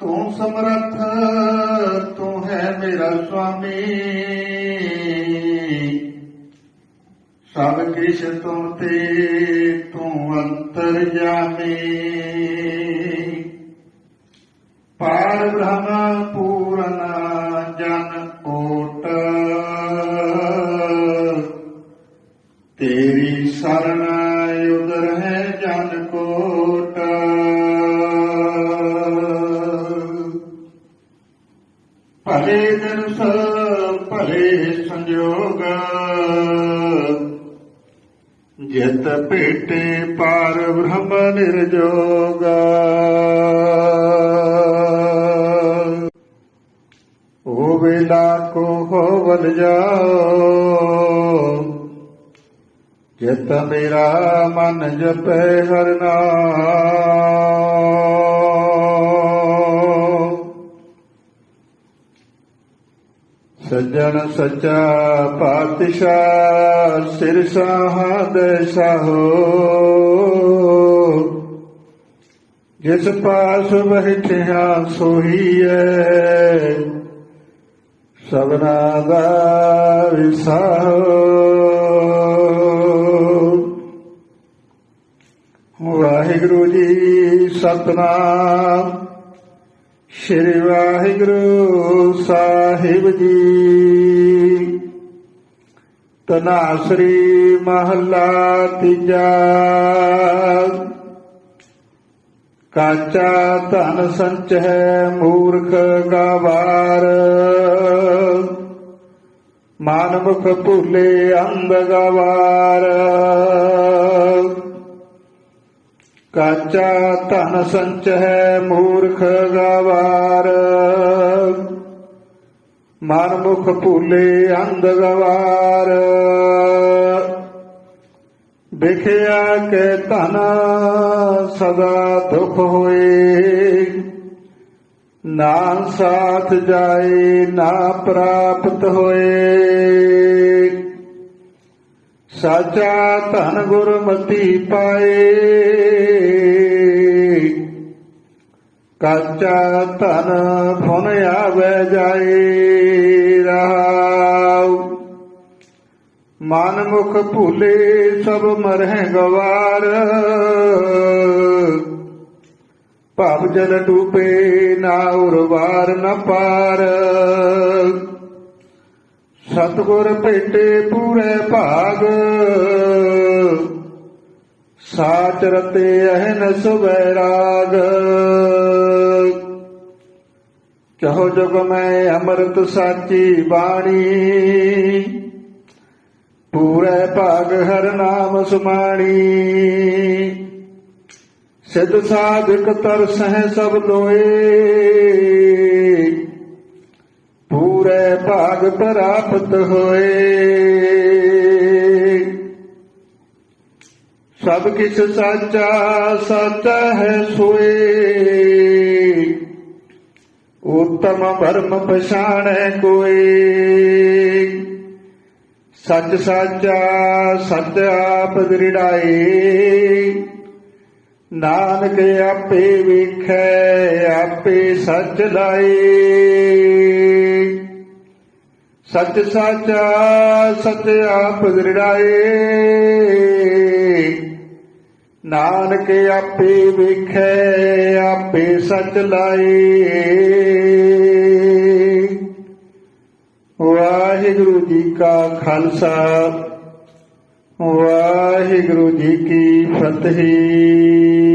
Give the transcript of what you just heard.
ਤੂੰ ਸਮਰੱਥ ਤੂੰ ਹੈ ਮੇਰਾ ਸੁਆਮੀ। ਸਭ ਕਿਛ ਤੁਮ ਤੇ ਤੂੰ ਅੰਤਰ ਜਾਮੀ। ਪਾਰ ਬ੍ਰਹਮ ਪੂਰਨ ਜਨ ਓਟ। ਤੇਰੀ ਸਰਣ ਉਦਰ ਹੈ ਜਨ ਕੋ ਭਲੇ ਦਿਨ ਭਲੇ ਸੰਜੋਗ। ਜਿਤ ਭੇਟੇ ਪਾਰ ਬ੍ਰਹਮ ਨਿਰਜੋਗ। ਓ ਵੇਲਾ ਕੋ ਹੋਵਲ ਜਾਓ। ਜਿਤ ਮੇਰਾ ਮਨ ਜਪੈ ਹਰ ਨਾਮ। ਸੱਜਣ ਸੱਚਾ ਪਾਤਸ਼ਾਹ ਸਿਰ ਸਾਹਦ ਸਾਹੋ। ਜਿਸ ਪਾਸ ਬੈਠਿਆ ਸੋਹੀਐ, ਸਭਨਾ ਦਾ ਵਿਸਾਹੋ। ਵਾਹਿਗੁਰੂ ਜੀ, ਸਤਨਾਮ। ਸ਼੍ਰੀ ਵਾਹਿਗੁਰੂ ਸਾਹਿਬ ਜੀ। ਤਨਾਸਰੀ ਮਹੱਲਾ ਤੀਜਾ। ਕਾਚਾ ਧਨ ਸੰਚ ਹੈ ਮੂਰਖ ਗਵਾਰ। ਮਾਨਮੁਖ ਭੁਲੇ ਅੰਧ ਗਵਾਰ। ਕਾਚਾ ਧਨ ਸੰਚ ਹੈ ਮੂਰਖ ਗਵਾਰ। ਮਨ ਮੁਖ ਭੂਲੇ ਅੰਧ ਗਵਾਰ। ਵਿਖਿਆ ਕੇ ਧਨ ਸਦਾ ਦੁਖ ਹੋਏ। ਨਾ ਸਾਥ ਜਾਏ, ਨਾ ਪ੍ਰਾਪਤ ਹੋਏ। ਸਾਚਾ ਧਨ ਗੁਰਮਤੀ ਪਾਏ। ਕਾਚਾ ਧਨ ਫੁਨ ਆਵੇ ਜਾਏ ਰਹਾਉ ਮਨ ਮੁਖ ਭੂਲੇ ਸਭ ਮਰਹਿ ਗਵਾਰ। ਭਵ ਜਲ ਡੂਬੇ ਨਾ ਉਰਵਾਰ ਨ ਪਾਰ। ਸਤਗੁਰ ਭੇਟੇ ਪੂਰੇ ਭਾਗ। ਸਾਚ ਰਤੇ ਅਹਨ ਸੁਬੈਰਾਗ ਕਹੋ ਜਗ ਮੈਂ ਅੰਮ੍ਰਿਤ ਸਾਚੀ ਬਾਣੀ, ਪੂਰੇ ਭਾਗ ਹਰ ਨਾਮ ਸੁਮਾਣੀ। ਸਿਧ ਸਾਧਕ ਤਰ ਸਹਿ ਸਭ ਲੋਏ, ਪੂਰੇ ਭਾਗ ਪ੍ਰਾਪਤ ਹੋਏ। ਸਭ ਕਿਛ ਸਾਚਾ ਸਾਚਾ ਹੈ ਸੋਏ। ਉਤਮ ਭਰਮ ਪਛਾਣੈ ਕੋਈ ਸੱਚ ਸਾਚਾ ਸਤ ਆਪ ਦ੍ਰਿੜਾਏ। ਨਾਨਕ ਆਪੇ ਵੇਖੈ, ਆਪੇ ਸੱਚ ਲਾਏ। ਸੱਚ ਸਾਚਾ ਸਤ ਆਪ ਦ੍ਰਿੜਾਏ। ਨਾਨਕ ਆਪੇ ਵੇਖੈ ਆਪੇ ਸੱਚ ਲਾਏ। ਵਾਹਿਗੁਰੂ ਜੀ ਕਾ ਖਾਲਸਾ ਵਾਹਿਗੁਰੂ ਜੀ ਕੀ ਫਤਿਹ।